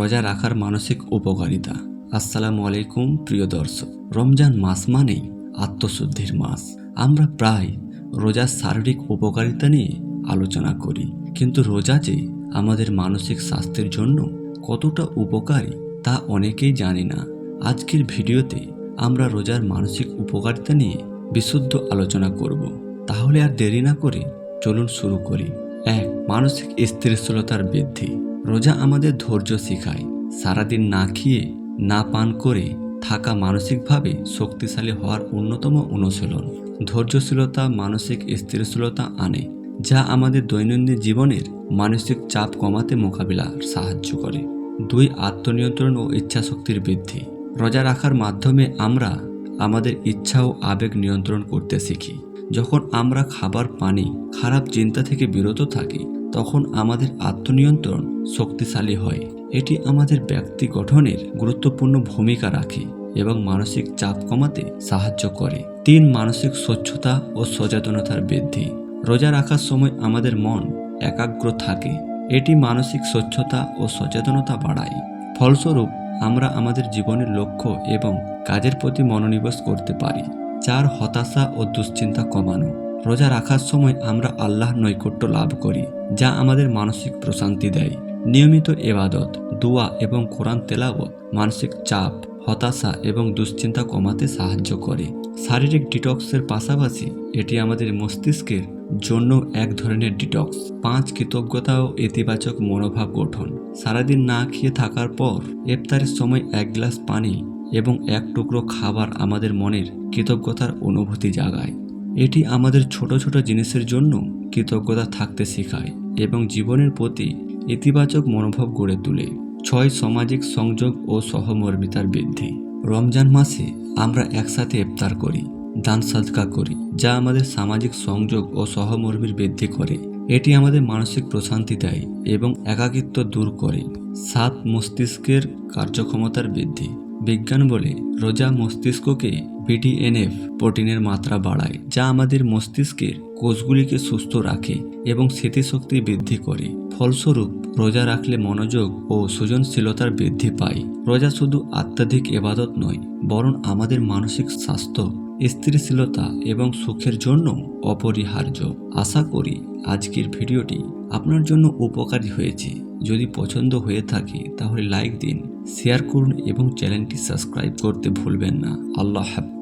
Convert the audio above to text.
রোজা রাখার মানসিক উপকারিতা। আসসালামু আলাইকুম, প্রিয় দর্শক। রমজান মাস মানেই আত্মশুদ্ধির মাস। আমরা প্রায় রোজার শারীরিক উপকারিতা নিয়ে আলোচনা করি। কিন্তু রোজা যে আমাদের মানসিক স্বাস্থ্যের জন্য কতটা উপকারী তা অনেকেই জানে না। আজকের ভিডিওতে আমরা রোজার মানসিক উপকারিতা নিয়ে বিশুদ্ধ আলোচনা করব। তাহলে আর দেরি না করে চলুন শুরু করি। এক, মানসিক স্থিরশীলতার বৃদ্ধি। রোজা আমাদের ধৈর্য শেখায়। সারাদিন না খেয়ে, না পান করে থাকা মানসিকভাবে শক্তিশালী হওয়ার অন্যতম অনুশীলন। ধৈর্যশীলতা মানসিক স্থিরশীলতা আনে, যা আমাদের দৈনন্দিন জীবনের মানসিক চাপ কমাতে মোকাবিলার সাহায্য করে। দুই আত্মনিয়ন্ত্রণ ও ইচ্ছাশক্তির বৃদ্ধি। রোজা রাখার মাধ্যমে আমরা আমাদের ইচ্ছা ও আবেগ নিয়ন্ত্রণ করতে শিখি। যখন আমরা খাবার পানি, খারাপ চিন্তা থেকে বিরত থাকি, তখন আমাদের আত্মনিয়ন্ত্রণ শক্তিশালী হয়। এটি আমাদের ব্যক্তি গঠনের গুরুত্বপূর্ণ ভূমিকা রাখে এবং মানসিক চাপ কমাতে সাহায্য করে। তিন, মানসিক স্বচ্ছতা ও সচেতনতার বৃদ্ধি। রোজা রাখার সময় আমাদের মন একাগ্র থাকে। এটি মানসিক স্বচ্ছতা ও সচেতনতা বাড়ায়। ফলস্বরূপ, আমরা আমাদের জীবনের লক্ষ্য এবং কাজের প্রতি মনোনিবেশ করতে পারি চার হতাশা ও দুশ্চিন্তা কমানো। রোজা রাখার সময় আমরা আল্লাহর নৈকট্য লাভ করি, যা আমাদের মানসিক প্রশান্তি দেয়। নিয়মিত এবাদত দোয়া এবং কোরআন তেলাওয়াত মানসিক চাপ, হতাশা এবং দুশ্চিন্তা কমাতে সাহায্য করে। শারীরিক ডিটক্সের পাশাপাশি এটি আমাদের মস্তিষ্কের জন্য এক ধরনের ডিটক্স। পাঁচ কৃতজ্ঞতা ও ইতিবাচক মনোভাব গঠন। সারাদিন না খেয়ে থাকার পর, ইফতারের সময় এক গ্লাস পানি এবং এক টুকরো খাবার আমাদের মনের কৃতজ্ঞতার অনুভূতি জাগায়। এটি আমাদের ছোট ছোট জিনিসের জন্য কৃতজ্ঞতা থাকতে শেখায় এবং জীবনের প্রতি ইতিবাচক মনোভাব গড়ে তোলে। ছয় সামাজিক সংযোগ ও সহমর্মিতার বৃদ্ধি। রমজান মাসে আমরা একসাথে ইফতার করি, দান সাদকা করি, যা আমাদের সামাজিক সংযোগ ও সহমর্মীর বৃদ্ধি করে। এটি আমাদের মানসিক প্রশান্তি দেয় এবং একাকিত্ব দূর করে। সাত মস্তিষ্কের কার্যক্ষমতার বৃদ্ধি। বিজ্ঞান বলে রোজা মস্তিষ্ককে বিডিএনএফ প্রোটিনের মাত্রা বাড়ায়, যা আমাদের মস্তিষ্কের কোষগুলিকে সুস্থ রাখে এবং স্মৃতিশক্তি বৃদ্ধি করে। ফলস্বরূপ, রোজা রাখলে মনোযোগ ও সৃজনশীলতার বৃদ্ধি পায়। রোজা শুধু আত্মাধিক এবাদত নয়, বরং আমাদের মানসিক স্বাস্থ্য স্থিরশীলতা এবং সুখের জন্য অপরিহার্য। আশা করি আজকের ভিডিওটি আপনার জন্য উপকারী হয়েছে। যদি পছন্দ হয়ে থাকে, তাহলে লাইক দিন শেয়ার করুন এবং চ্যানেলটি সাবস্ক্রাইব করতে ভুলবেন না। আল্লাহ হাফিজ।